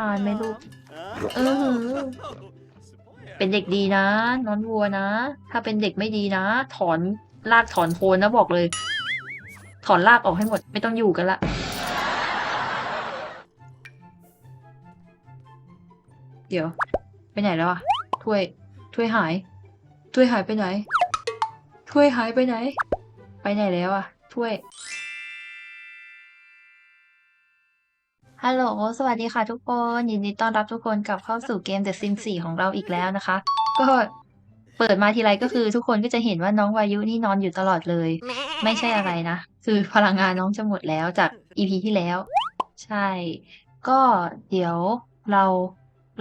อ่านไหม่ลูกเออหือเป็นเด็กดีนะนอนวัวนะ ถ้าเป็นเด็กไม่ดีนะ ถอนรากถอนโคนนะบอกเลย ถอนรากออกให้หมดไม่ต้องอยู่กันละเดี๋ยว ไปไหนแล้วอะถ้วยถ้วยหายถ้วยหายไปไหนถ้วยหายไปไหน ไปไหนแล้วอะถ้วย ฮัลโหล สวัสดีค่ะทุกคน ยินดีต้อนรับทุกคนกลับเข้าสู่เกม The Sims 4 ของเราอีกแล้วนะคะ ก็เปิดมาทีไรก็คือทุกคนก็จะเห็นว่าน้องวายุนี่นอนอยู่ตลอดเลย ไม่ใช่อะไรนะ คือพลังงานน้องจะหมดแล้วจาก EP ที่แล้ว ใช่ ก็เดี๋ยวเรา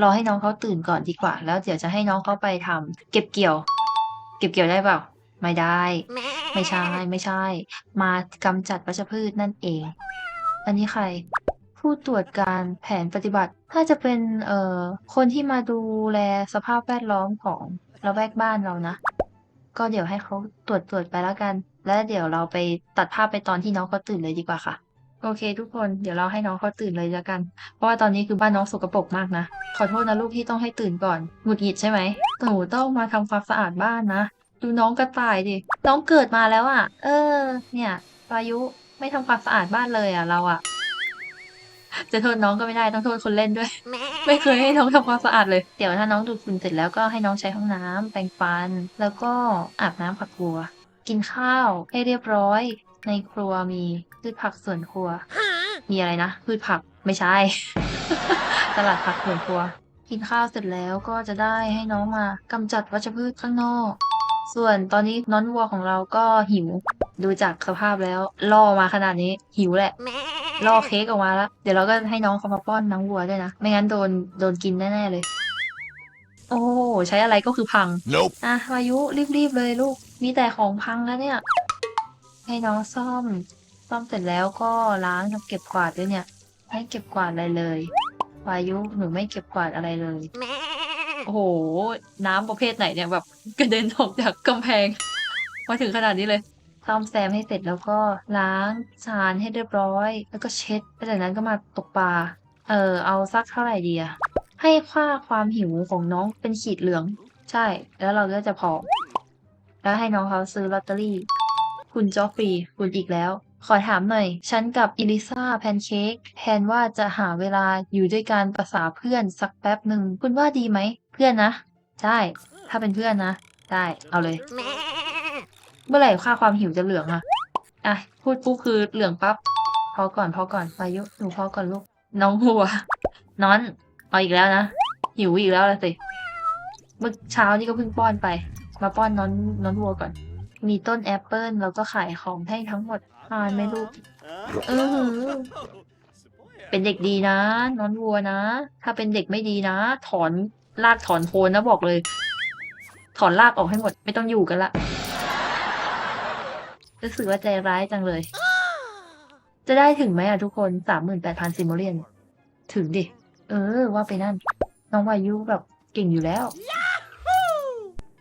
รอให้น้องเขาตื่นก่อนดีกว่า แล้วเดี๋ยวจะให้น้องเขาไปทำเก็บเกี่ยว เก็บเกี่ยวได้เปล่า ไม่ได้ ไม่ใช่ ไม่ใช่ มากำจัดวัชพืชนั่นเอง อันนี้ใคร ผู้ตรวจการแผนปฏิบัติ ถ้าจะเป็นเอ่อคนที่มาดูแลสภาพแวดล้อมของละแวกบ้านเรานะ ก็เดี๋ยวให้เขาตรวจตรวจไปแล้วกัน แล้วเดี๋ยวเราไปตัดภาพไปตอนที่น้องเขาตื่นเลยดีกว่าค่ะ โอเค ทุกคนเดี๋ยวเราให้น้องเขาตื่นเลยแล้วกัน เพราะว่าตอนนี้คือบ้านน้องสกปรกมากนะขอโทษนะลูกที่ต้องให้ตื่นก่อนหงุดหงิดใช่ไหมหนูต้องมาทำความสะอาดบ้านนะดูน้องกระต่ายดิน้องเกิดมาแล้วอะ่ะ เออ เนี่ยวายุไม่ทำความสะอาดบ้านเลยอะ่ะเราอะ่ะ จะโทษน้องก็ไม่ได้ต้องโทษคนเล่นด้วย ไม่เคยให้น้องทำความสะอาดเลย เดี๋ยวถ้าน้องดูดฝุ่นเสร็จแล้วก็ให้น้องใช้ห้องน้ำแปรงฟัน แล้วก็อาบน้ำผักบัว กินข้าวให้เรียบร้อย ในครัวมีพืชผักสวนครัว มีอะไรนะพืชผักไม่ใช่ ตลาดผักสวนครัว กินข้าวเสร็จแล้วก็จะได้ให้น้องมากำจัดวัชพืชข้างนอก ส่วนตอนนี้น้อนวัวของเราก็หิว ดูจากสภาพแล้วล่อมาขนาดนี้หิวแหละ ล่อเค้กออกมาแล้ว เดี๋ยวเราก็ให้น้องเขามาป้อนน้องวัวด้วยนะ ไม่งั้นโดนโดนกินแน่ๆเลย โอ้โหใช้อะไรก็คือพัง Nope. อะวายุรีบๆเลยลูก มีแต่ของพังแล้วเนี่ย ให้น้องซ่อม ซ่อมเสร็จแล้วก็ล้างทำเก็บกวาดด้วยเนี่ยให้เก็บกวาดอะไรเลยวายุหนูไม่เก็บกวาดอะไรเลย โอ้โห น้ำประเภทไหนเนี่ยแบบกระเด็นออกจากกำแพง มาถึงขนาดนี้เลย ซ่อมแซมให้เสร็จแล้วก็ล้างจานให้เรียบร้อย แล้วก็เช็ดแล้วจากนั้นก็มาตกปลา เออเอาสักเท่าไหร่ดีอะให้ค่าความหิวของน้องเป็นขีดเหลือง ใช่ แล้วเราก็จะพอ แล้วให้น้องเขาซื้อลอตเตอรี่ คุณจอฟฟรีคุณอีกแล้ว ขอถามหน่อย ฉันกับอิลิซาแพนเค้กแพนว่าจะหาเวลาอยู่ด้วยกันภาษาเพื่อนสักแป๊บหนึ่ง คุณว่าดีไหม เพื่อนนะได้ถ้าเป็นเพื่อนนะ ได้ เอาเลย เมื่อไหร่ค่าความหิวจะเหลืองอะอะ พูดปุ๊บคือเหลืองปั๊บ พอก่อนพอก่อนพายุหนูพอก่อนลูก น้องหัว นอน เอาอีกแล้วนะ หิวอีกแล้วละสิ เมื่อเช้านี่ก็เพิ่งป้อนไป มาป้อนน้อนน้อนวัวก่อน มีต้นแอปเปิลแล้วก็ขายของให้ทั้งหมดทานไหมลูก เออ เป็นเด็กดีนะ น้อนวัวนะ ถ้าเป็นเด็กไม่ดีนะ ถอนรากถอนโคนนะบอกเลย ถอนรากออกให้หมด ไม่ต้องอยู่กันละ รู้สึกว่าใจร้ายจังเลย จะได้ถึงไหมอะทุกคนสามหมื่นแปดพันซิมโมเลียน ถึงดิ เออ ว่าไปนั่น น้องวายุแบบเก่งอยู่แล้ว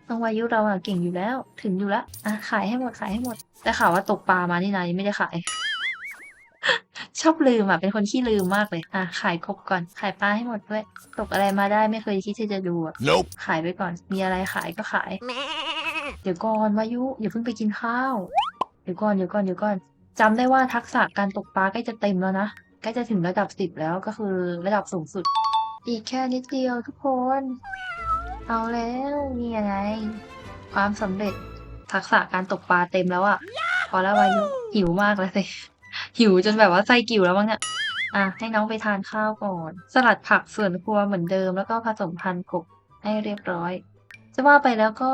น้องวายุเราอะเก่งอยู่แล้ว ถึงอยู่แล้วอะขายให้หมดขายให้หมด แต่ข่าวว่าตกปลามานี่นายงไม่ได้ขาย ชอบลืมอะ เป็นคนขี้ลืมมากเลย อะขายครบก่อน ขายปลาให้หมดด้วย ตกอะไรมาได้ไม่เคยคิดที่จะดูอะ Nope. ขายไปก่อน มีอะไรขายก็ขาย เดี๋ยวก่อนวายุอย่าเพิ่งไปกินข้าว เดี๋ยวก่อนเดี๋ยวก่อนเดี๋ยวก่อนจำได้ว่าทักษะการตกปลาใกล้จะเต็มแล้วนะใกล้จะถึงระดับสิบแล้วก็คือระดับสูงสุด อีกแค่นิดเดียวทุกคน เอาแล้วนี่ยังไง ความสำเร็จทักษะการตกปลาเต็มแล้วอะพอแล้ววายุหิวมากแล้วสิหิวจนแบบว่าไส้กิ่วแล้วมั้งเนี่ยอะให้น้องไปทานข้าวก่อน สลัดผักส่วนครัวเหมือนเดิม แล้วก็ผสมพันธุ์กบให้เรียบร้อย จะว่าไปแล้วก็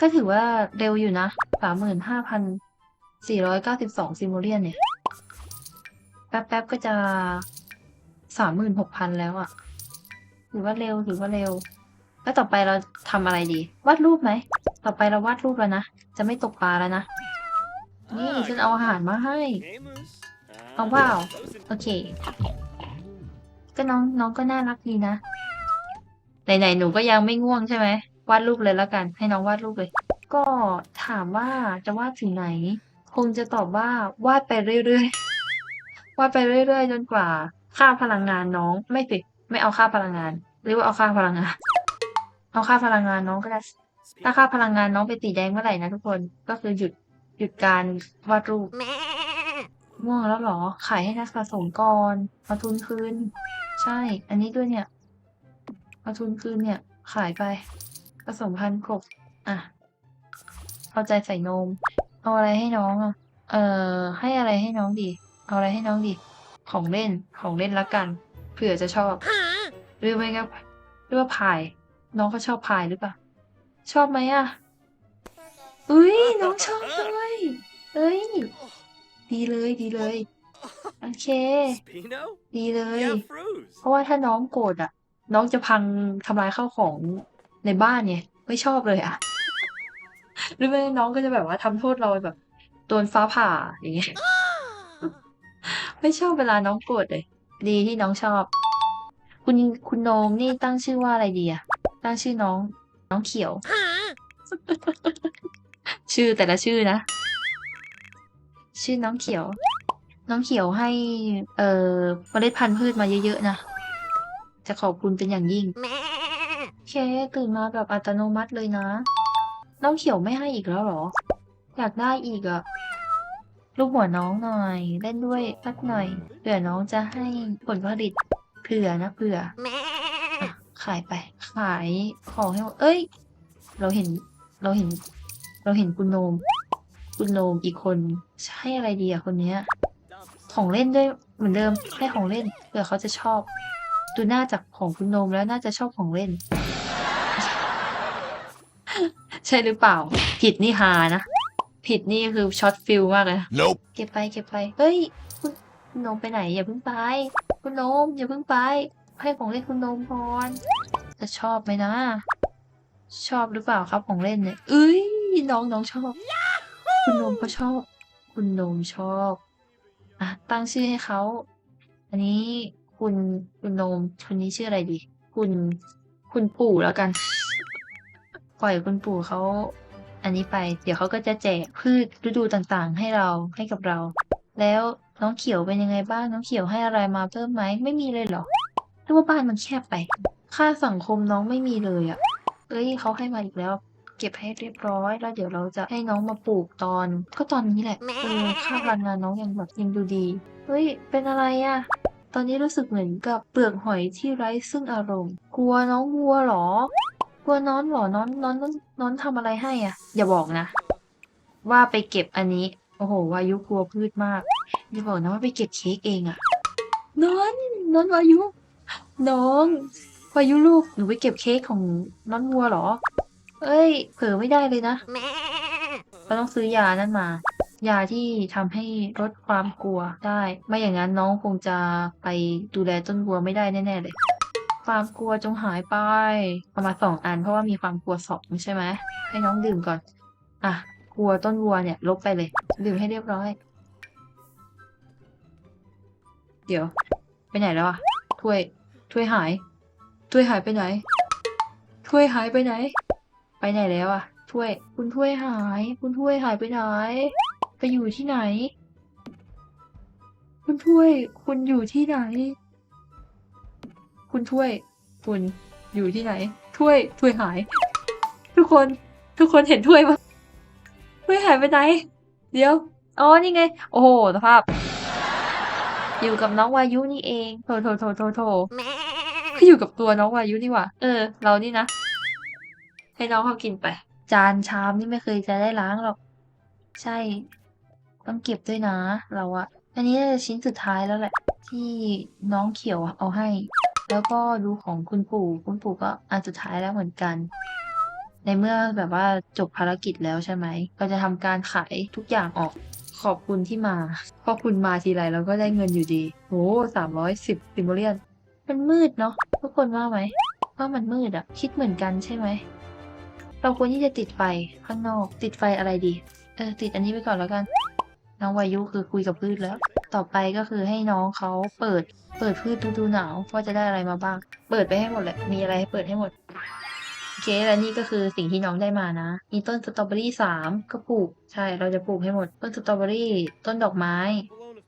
ก็ถือว่าเร็วอยู่นะสามหมื่นห้าพัน สี่ร้อยเก้าสิบสองซิมโมเลียนเนี่ย แป๊บๆก็จะสามหมื่นหกพันแล้วอะถือว่าเร็วถือว่าเร็ว แล้วต่อไปเราทำอะไรดี วาดรูปไหม ต่อไปเราวาดรูปแล้วนะ จะไม่ตกปลาแล้วนะ นี่ฉันเอาอาหารมาให้ เอาเปล่าโอเค ก็น้องน้องก็น่ารักดีนะ ไหนๆหนูก็ยังไม่ง่วงใช่ไหมวาดรูปเลยแล้วกัน ให้น้องวาดรูปเลย ก็ถามว่าจะวาดถึงไหน คงจะตอบว่าวาดไปเรื่อยๆวาดไปเรื่อยๆจนกว่า ค่าพลังงานน้องไม่สิไม่เอาค่าพลังงาน หรือว่าเอาค่าพลังงาน เอาค่าพลังงานน้องก็ได้ถ้าค่าพลังงานน้องเป็นสีแดงเมื่อไหร่นะทุกคนก็คือหยุดหยุดการวาดรูปง่วงแล้วเหรอ ขายให้นักสะสมก่อนเอาทุนคืน ใช่ อันนี้ด้วยเนี่ยเอาทุนคืนเนี่ย ขายไปผสมพันธุ์กบอะเอาใจใส่นม เอาอะไรให้น้องอะ เอ่อ ให้อะไรให้น้องดี เอาอะไรให้น้องดี ของเล่น ของเล่นละกัน เผื่อจะชอบ หรือไม่ก็หรือว่าพาย น้องเขาชอบพายหรือเปล่า ชอบไหมอะ อุ้ยน้องชอบด้วยเอ้ย ดีเลยดีเลย โอเค Spino? ดีเลย Yeah, Fruz. เพราะว่าถ้าน้องโกรธอะ น้องจะพังทำลายข้าวของในบ้านเนี่ย ไม่ชอบเลยอะ หรือไม่น้องก็จะแบบว่าทำโทษเราแบบโดนฟ้าผ่าอย่างเงี้ยไม่ชอบเวลาน้องโกรธเลย ดีที่น้องชอบ คุณคุณโนมนี่ตั้งชื่อว่าอะไรดีอะตั้งชื่อน้อง น้องเขียว ชื่อแต่ละชื่อนะ ชื่อน้องเขียว น้องเขียวให้ เอ่อเมล็ดพันธุ์พืชมาเยอะๆนะ จะขอบคุณเป็นอย่างยิ่งเคตื่นมาแบบอัตโนมัติเลยนะ น้องเขียวไม่ให้อีกแล้วหรอ อยากได้อีกอะลูกหัวน้องหน่อย เล่นด้วยสักหน่อย เผื่อน้องจะให้ผลผลิตเผื่อนะเผื่ออขายไป ขายของให้หมดเอ้ย เราเห็น เราเห็น เราเห็นคุณโนมคุณโนมอีกคนใช่อะไรดีอะคนเนี้ย ของเล่นด้วยเหมือนเดิมให้ของเล่นเผื่อเขาจะชอบ ดูหน้าจากของคุณโนมแล้วน่าจะชอบของเล่น ใช่หรือเปล่า ผิดนี่ฮานะ ผิดนี่คือช็อตฟิลมากเลยนะ Nope. เก็บไปเก็บไป เฮ้ย คุณคุณโนมไปไหน อย่าเพิ่งไป คุณโนมอย่าเพิ่งไป ให้ของเล่นคุณโนมก่อนจะชอบไหมนะ ชอบหรือเปล่าครับของเล่นเนี่ยเอ้ยน้องน้องชอบ คุณโนมเขาชอบ คุณโนมชอบอะตั้งชื่อให้เขา อันนี้คุณคุณโนมคนนี้ชื่ออะไรดี คุณคุณปู่แล้วกัน ปล่อยคุณปู่เขาอันนี้ไป เดี๋ยวเขาก็จะแจกพืชฤดูต่างๆ ให้เราให้กับเรา แล้วน้องเขียวเป็นยังไงบ้างน้องเขียวให้อะไรมาเพิ่มไหมไม่มีเลยเหรอหรือว่าบ้านมันแคบไป ค่าสังคมน้องไม่มีเลยอะ่ะเอ้ยเขาให้มาอีกแล้ว เก็บให้เรียบร้อย แล้วเดี๋ยวเราจะให้น้องมาปลูกตอน ก็ตอนนี้แหละเออค่าพลังงานน้องยังแบบยังดูดีเฮ้ยเป็นอะไรอะ่ะตอนนี้รู้สึกเหมือนกับเปลือกหอยที่ไร้ซึ่งอารมณ์ กลัวน้องวัวหรอ กลัวน้อนเหรอน้อนน้อนน้อนน้อนทำอะไรให้อะ อย่าบอกนะ ว่าไปเก็บอันนี้ โอ้โห วายุกลัวพืชมาก อย่าบอกนะว่าไปเก็บเค้กเองอะน้อนน้อนวายุ น้องวายุลูกหนูไปเก็บเค้กของน้อนวัวเหรอ เอ้ย เผลอไม่ได้เลยนะเราต้องซื้อยานั่นมา ยาที่ทำให้ลดความกลัวได้ ไม่อย่างนั้นน้องคงจะไปดูแลต้นวัวไม่ได้แน่ๆเลย ความกลัวจงหายไป เอามาสองอันเพราะว่ามีความกลัวสองใช่ไหมให้น้องดื่มก่อน อะ กลัวต้นวัวเนี่ย ลบไปเลย ดื่มให้เรียบร้อย เดี๋ยว ไปไหนแล้วอะถ้วยถ้วยหายถ้วยหายไปไหนถ้วยหายไปไหน ไปไหนแล้วอะถ้วย คุณถ้วยหาย คุณถ้วยหายไปไหน ไปอยู่ที่ไหน คุณถ้วย คุณอยู่ที่ไหน คุณถ้วย คุณอยู่ที่ไหน ถ้วย ถ้วยหาย ทุกคน ทุกคนเห็นถ้วยปะถ้วยหายไปไหน เดี๋ยว อ๋อ นี่ไง โอ้โห สภาพ อยู่กับน้องวายุนี่เอง โถโถโถโถโถก็อยู่กับตัวน้องวายุนี่หว่า เออ เรานี่นะ ให้น้องเขากินไป จานชามนี่ไม่เคยจะได้ล้างหรอก ใช่ ต้องเก็บด้วยนะ เราอะอันนี้จะชิ้นสุดท้ายแล้วแหละ ที่น้องเขียวเอาให้ แล้วก็ดูของคุณปู่ คุณปู่ก็อันสุดท้ายแล้วเหมือนกัน ในเมื่อแบบว่าจบภารกิจแล้วใช่ไหมเราจะทำการขายทุกอย่างออกขอบคุณที่มา พอคุณมาทีไรเราก็ได้เงินอยู่ดีโหสามร้อยสิบซิมโบเลียน มันมืดเนาะทุกคนว่าไหม ว่ามันมืดอะคิดเหมือนกันใช่ไหม เราควรที่จะติดไฟข้างนอก ติดไฟอะไรดี เออ ติดอันนี้ไปก่อนแล้วกัน น้องวายุคือคุยกับพืชแล้ว ต่อไปก็คือให้น้องเขาเปิดเปิดพืชฤดูหนาวว่าจะได้อะไรมาบ้าง เปิดไปให้หมดแหละมีอะไรให้เปิดให้หมดโอเคและนี่ก็คือสิ่งที่น้องได้มานะ มีต้นสตรอเบอรี่สามก็ปลูกใช่เราจะปลูกให้หมด ต้นสตรอเบอรี่ ต้นดอกไม้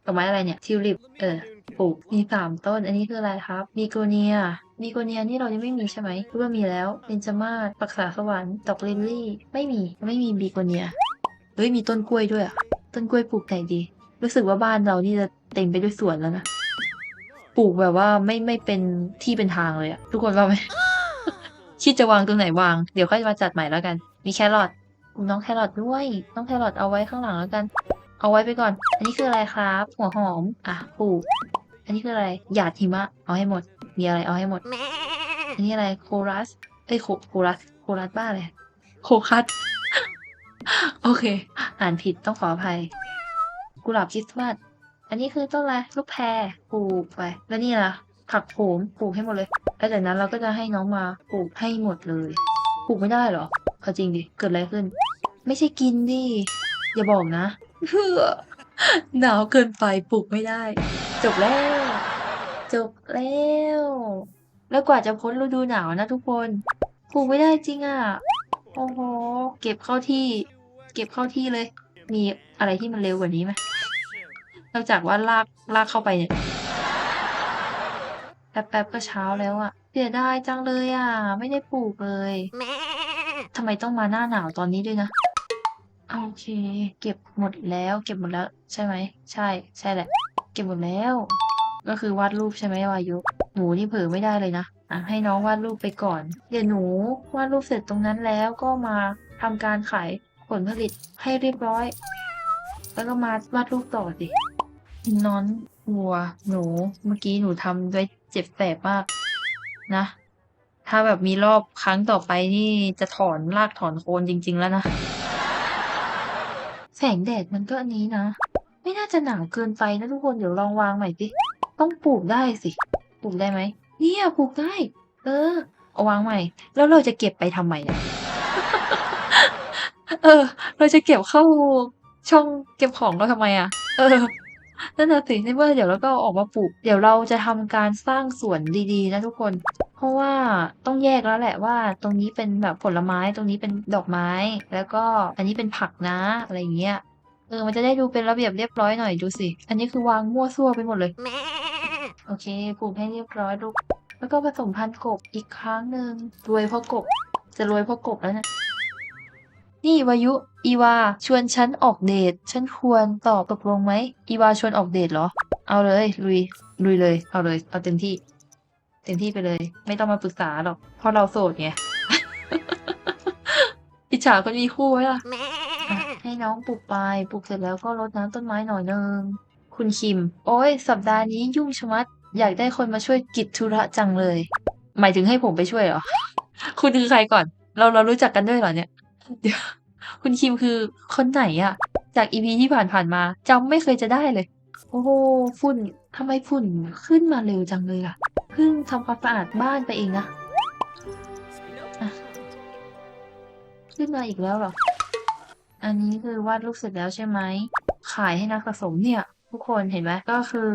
ดอกไม้อะไรเนี่ยทิวลิปเออปลูกมีสามต้น อันนี้คืออะไรครับบีโกเนียบีโกเนียนี่เรายังไม่มีใช่ไหมหรือว่ามีแล้วเบนจามาศปักษาสวรรค์ดอกลิลลี่ ไม่มีไม่มีบีโกเนียเฮ้ยมีต้นกล้วยด้วยอะ ต้นกล้วยปลูกไหนดี รู้สึกว่าบ้านเรานี่จะเต็มไปด้วยสวนแล้วนะปลูกแบบว่าไม่ไม่เป็นที่เป็นทางเลยอะทุกคนว่าไหมคิดจะวางตรงไหนวาง เดี๋ยวค่อยมาจัดใหม่แล้วกัน มีแครอทน้องแครอทด้วย น้องแครอทเอาไว้ข้างหลังแล้วกัน เอาไว้ไปก่อน อันนี้คืออะไรครับ หัวหอม อะปลูก อันนี้คืออะไร หยาดหิมะ เอาให้หมด มีอะไรเอาให้หมด อันนี้อะไร โครัส เอ้ยโคโครัส โครัสบ้าเลย โคคัส โอเค อ่านผิดต้องขออภัย กุหลาบคริสต์มาสอันนี้คือต้นอะไรลูกแพรปลูกไป แล้วนี่ล่ะ ผักโขมปลูกให้หมดเลย แล้วจากนั้นเราก็จะให้น้องมาปลูกให้หมดเลย ปลูกไม่ได้เหรอเอาจริงดิ เกิดอะไรขึ้น ไม่ใช่กินดิ อย่าบอกนะเพื่อหนาวเกินไปปลูกไม่ได้ จบแล้ว จบแล้ว แล้วกว่าจะพ้นฤดูหนาวนะทุกคน ปลูกไม่ได้จริงอะ โอ้โห เก็บเข้าที่ เก็บเข้าที่เลย มีอะไรที่มันเร็วกว่านี้ไหมนอกจากว่าลากลากเข้าไปเนี่ยแป๊บๆก็เช้าแล้วอะเสียดายจังเลยอะไม่ได้ปลูกเลยทำไมต้องมาหน้าหนาวตอนนี้ด้วยนะโอเค เก็บหมดแล้ว เก็บหมดแล้ว ใช่ไหมใช่ ใช่แหละ เก็บหมดแล้ว ก็คือวาดรูปใช่ไหมวายุหนูนี่เผลอไม่ได้เลยนะ อะให้น้องวาดรูปไปก่อน เดี๋ยวหนูวาดรูปเสร็จตรงนั้นแล้วก็มาทำการขายผลผลิตให้เรียบร้อย แล้วก็มาวาดรูปต่อสินอนวัว หนู เมื่อกี้หนูทำด้วยเจ็บแสบมากนะ ถ้าแบบมีรอบครั้งต่อไปนี่จะถอนรากถอนโคนจริง ๆ แล้วนะ แสงแดดมันก็อันนี้นะ ไม่น่าจะหนาวเกินไปนะทุกคน เดี๋ยวลองวางใหม่สิ ต้องปลูกได้สิ ปลูกได้ไหม เนี่ยปลูกได้ เออ เอาวางใหม่ แล้วเราจะเก็บไปทำไมเนี่ยเออ เราจะเก็บเข้าช่องเก็บของเราทำไมอะเออนั่นน่ะสิในเมื่อเดี๋ยวเราก็เอาออกมาปลูก เดี๋ยวเราจะทำการสร้างสวนดีๆ นะทุกคน เพราะว่าต้องแยกแล้วแหละว่า ตรงนี้เป็นแบบผลไม้ตรงนี้เป็นดอกไม้ แล้วก็อันนี้เป็นผักนะอะไรอย่างเงี้ยเออมันจะได้ดูเป็นระเบียบเรียบร้อยหน่อยดูสิ อันนี้คือวางมั่วซั่วไปหมดเลยโอเคปลูกให้เรียบร้อยลูก แล้วก็ผสมพันธุ์กบอีกครั้งหนึ่งรวยเพราะกบ จะรวยเพราะกบแล้วเนะนี่วายุ อีวา ชวนฉันออกเดท ฉันควรตอบตกลงไหม อีวาชวนออกเดทเหรอ เอาเลย ลุย ลุยเลย เอาเลย เอาเต็มที่ เต็มที่ไปเลย ไม่ต้องมาปรึกษาหรอก เพราะเราโสดไง อิจฉาคนมีคู่ไว้ล่ะอะให้น้องปลูกไป ปลูกเสร็จแล้วก็รดน้ำต้นไม้หน่อยนึง คุณคิม โอ้ย สัปดาห์นี้ยุ่งชะมัด อยากได้คนมาช่วยกิจธุระจังเลย หมายถึงให้ผมไปช่วยเหรอ คุณคือใครก่อน เราเรารู้จักกันด้วยเหรอเนี่ย เดี๋ยว คุณคิมคือคนไหนอะจากอีพีที่ผ่านๆมาจำไม่เคยจะได้เลย โอ้โหฝุ่นทำไมฝุ่นขึ้นมาเร็วจังเลยล่ะ เพิ่งทำความสะอาดบ้านไปเองนะะขึ้นมาอีกแล้วเหรอ อันนี้คือวาดรูปเสร็จแล้วใช่ไหม ขายให้นักสะสมเนี่ย ทุกคนเห็นไหมก็คือ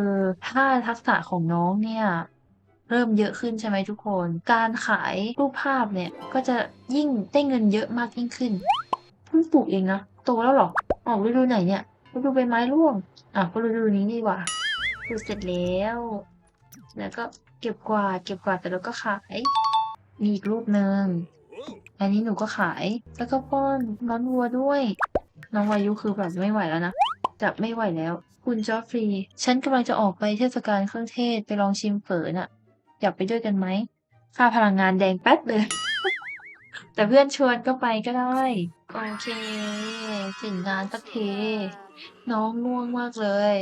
ถ้าทักษะของน้องเนี่ยเริ่มเยอะขึ้นใช่ไหมทุกคน การขายรูปภาพเนี่ยก็จะยิ่งได้เงินเยอะมากยิ่งขึ้นเพิ่งปลูกเองนะโตแล้วหรอออกฤดูไหนเนี่ยฤดูใบไม้ร่วงอะก็ฤดูนี้ดีกว่าปลูกเสร็จแล้ว แล้วก็เก็บกวาดเก็บกวาดแต่แล้วก็ขายมีอีกรูปหนึ่งอันนี้หนูก็ขายแล้วก็ป้อนน้องวัวด้วย น้องวายุคือแบบไม่ไหวแล้วนะจะไม่ไหวแล้ว คุณจอฟฟรีฉันกำลังจะออกไปเทศกาลเครื่องเทศไปลองชิมเฝอน่ะ อยากไปด้วยกันไหม ค่าพลังงานแดงแป๊ดเลย แต่เพื่อนชวนก็ไปก็ได้ โอเคถึงงานสักที น้องง่วงมากเลย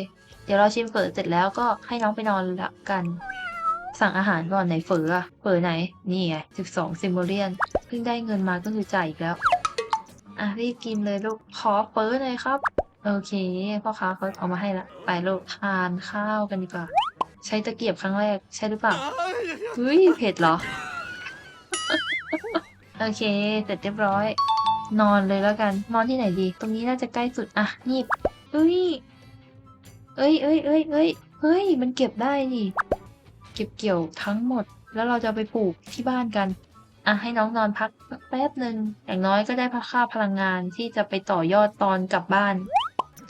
เดี๋ยวเราชิมเฝอเสร็จแล้วก็ให้น้องไปนอนละกัน สั่งอาหารก่อนไหนเฝออะเฝอไหน นี่ไงสิบสองซิมโบเลียน เพิ่งได้เงินมาก็คือจ่ายอีกแล้ว อะรีบกินเลยลูกขอเฝอหน่อยครับ โอเค พ่อค้าเขาเอามาให้ละ ไปลูกทานข้าวกันดีกว่า ใช้ตะเกียบครั้งแรก ใช่หรือเปล่าเฮ้ยเผ็ดเหรอ โอเค เสร็จเรียบร้อย นอนเลยแล้วกัน นอนที่ไหนดี ตรงนี้น่าจะใกล้สุด อะ นี่เอ้ย เอ้ยเอ้ยเอ้ยเอ้ยเฮ้ย มันเก็บได้นี่เก็บเกี่ยวทั้งหมด แล้วเราจะเอาไปปลูกที่บ้านกันอะให้น้องนอนพักสักแป๊บหนึ่งอย่างน้อยก็ได้พักค่าพลังงานที่จะไปต่อยอดตอนกลับบ้าน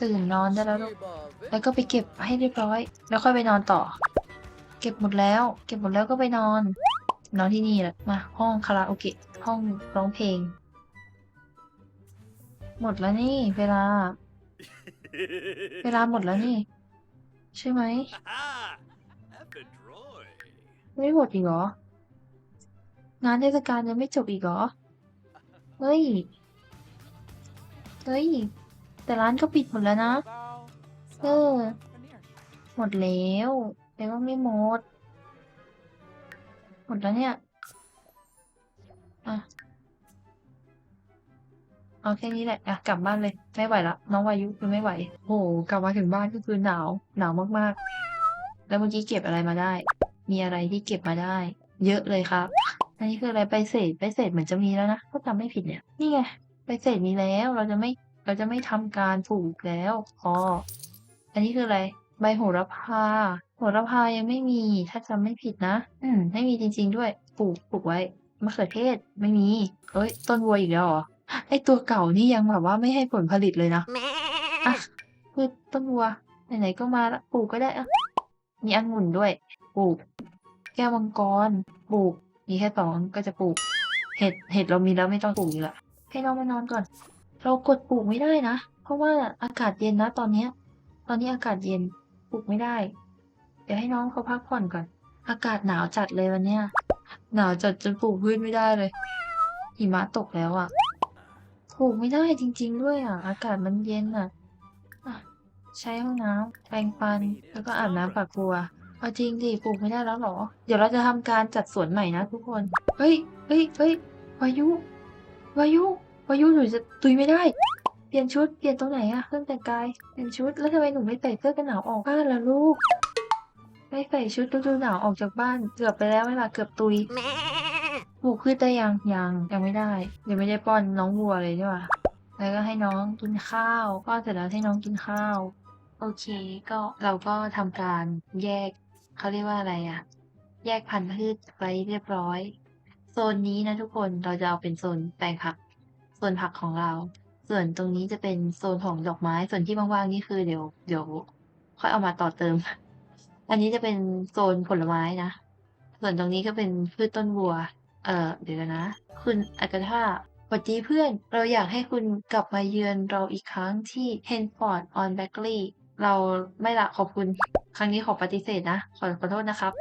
ตื่นนอนได้แล้วลูก แล้วก็ไปเก็บให้เรียบร้อย แล้วค่อยไปนอนต่อ เก็บหมดแล้ว เก็บหมดแล้วก็ไปนอน นอนที่นี่แหละ มาห้องคาราโอเกะ ห้องร้องเพลง หมดแล้วนี่เวลา เวลาหมดแล้วนี่ ใช่ไหม ไม่หมดอีกเหรอ งานเทศกาลยังไม่จบอีกเหรอ เฮ้ย เฮ้ย แต่ร้านก็ปิดหมดแล้วนะ เออ หมดแล้วแต่ว่าไม่หมด หมดแล้วเนี่ย อะ เอาแค่นี้แหละ อะ กลับบ้านเลย ไม่ไหวละ น้องวายุคือไม่ไหว โห กลับมาถึงบ้านก็คือหนาว หนาวมากๆ แล้วเมื่อกี้เก็บอะไรมาได้ มีอะไรที่เก็บมาได้ เยอะเลยครับ อันนี้คืออะไร ไปเศษ ไปเศษเหมือนจะมีแล้วนะถ้าจำไม่ผิดเนี่ย นี่ไง ไปเศษมีแล้ว เราจะไม่ เราจะไม่ทำการปลูกแล้วพออันนี้คืออะไร ใบโหระพา โหระพายังไม่มี ถ้าจำไม่ผิดนะ อืม ไม่มีจริง ๆ ด้วย ปลูกปลูกไว้มะเขือเทศไม่มี เอ้ย ต้นวัวอีกแล้วเหรอ ไอตัวเก่านี่ยังแบบว่าไม่ให้ผลผลิตเลยนะอะคือต้นวัว ไหนๆก็มาละปลูกก็ได้อะมีองุ่นด้วย ปลูก แก้วมังกร ปลูก มีแค่สองก็จะปลูก เห็ด เห็ดเรามีแล้วไม่ต้องปลูกอีกละให้น้องมานอนก่อน เรากดปลูกไม่ได้นะ เพราะว่าอากาศเย็นนะตอนเนี้ย ตอนนี้อากาศเย็นปลูกไม่ได้ เดี๋ยวให้น้องเขาพักผ่อนก่อน อากาศหนาวจัดเลยวันเนี้ย หนาวจัดจนปลูกพืชไม่ได้เลย หิมะตกแล้วอะ่ะปลูกไม่ได้จริง ๆ ด้วยอะ่ะ อากาศมันเย็นอะ่ะ ใช้ห้องน้ำแปรงฟัน แล้วก็อาบน้ำปากบัวเอาจริงดิปลูกไม่ได้แล้วหรอ เดี๋ยวเราจะทำการจัดสวนใหม่นะทุกคน เฮ้ย เฮ้ย เฮ้ย วายุ วายุ วายุหนูจะตุยไม่ได้ เปลี่ยนชุด เปลี่ยนตรงไหนอะเครื่องแต่งกาย เปลี่ยนชุด แล้วทำไมหนูไม่ใส่เสื้อกันหนาวออกบ้านล่ะลูก ไม่ใส่ชุดฤดูหนาวออกจากบ้าน เกือบไปแล้วเวลาเกือบตุยปลูกพืชได้ยังยังยังไม่ได้ยังไม่ได้ป้อนน้องวัวเลยใช่ปะแล้วก็ให้น้องกินข้าวป้อนเสร็จแล้วให้น้องกินข้าว โอเคก็เราก็ทำการแยกเขาเรียกว่าอะไรอะแยกพันธุ์พืชไว้เรียบร้อย โซนนี้นะทุกคนเราจะเอาเป็นโซนแปลงผัก โซนผักของเรา ส่วนตรงนี้จะเป็นโซนของดอกไม้ ส่วนที่ว่างๆนี่คือเดี๋ยว เดี๋ยวค่อยเอามาต่อเติม อันนี้จะเป็นโซนผลไม้นะ ส่วนตรงนี้ก็เป็นพืชต้นบัว เอ่อ เดี๋ยวนะ คุณอากาธาสวัสดีเพื่อน เราอยากให้คุณกลับมาเยือนเราอีกครั้งที่ Henford on Bagley เราไม่ละขอบคุณ ครั้งนี้ขอปฏิเสธนะ ขอขอโทษนะครับ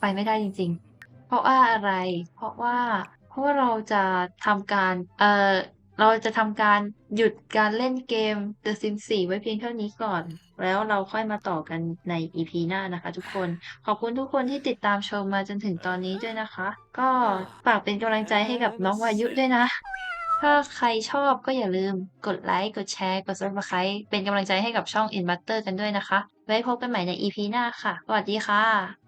ไปไม่ได้จริง ๆ เพราะว่าอะไร เพราะว่า ราะว่าเราจะทำการ เอ่อ เราจะทำการหยุดการเล่นเกม The Sims 4 ไว้เพียงเท่านี้ก่อน แล้วเราค่อยมาต่อกันใน EP หน้านะคะทุกคน ขอบคุณทุกคนที่ติดตามชมมาจนถึงตอนนี้ด้วยนะคะ ก็ฝากเป็นกำลังใจให้กับน้องวายุด้วยนะ ถ้าใครชอบก็อย่าลืมกดไลค์ กดแชร์ กด subscribe เป็นกำลังใจให้กับช่อง In Butter กันด้วยนะคะ ไว้พบกันใหม่ใน EP หน้าค่ะ สวัสดีค่ะ